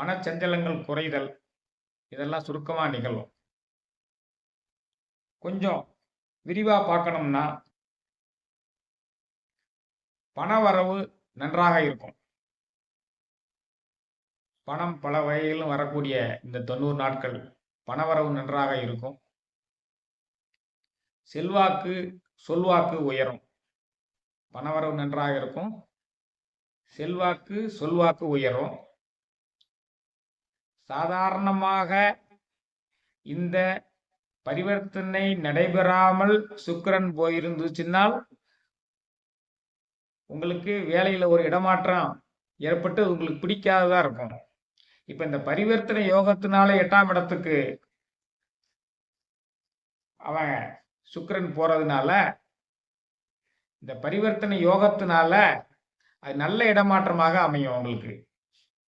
மனச்சஞ்சலங்கள் குறைதல் இதெல்லாம் சுருக்கமாக நிகழும். கொஞ்சம் விரிவாக பார்க்கணும்னா பணவரவு நன்றாக இருக்கும். பணம் பல வகையிலும் வரக்கூடிய இந்த தொண்ணூறு நாட்கள் பணவரவு நன்றாக இருக்கும். செல்வாக்கு சொல்வாக்கு உயரும். பணவரவு நன்றாக இருக்கும். செல்வாக்கு சொல்வாக்கு உயரும். சாதாரணமாக இந்த பரிவர்த்தனை நடைபெறாமல் சுக்கரன் போயிருந்துச்சுன்னால் உங்களுக்கு வேலையில ஒரு இடமாற்றம் ஏற்பட்டு உங்களுக்கு பிடிக்காததா இருக்கும். இப்ப இந்த பரிவர்த்தனை யோகத்தினால எட்டாம் இடத்துக்கு அவன் சுக்கிரன் போறதுனால இந்த பரிவர்த்தனை யோகத்தினால அது நல்ல இடமாற்றமாக அமையும் உங்களுக்கு.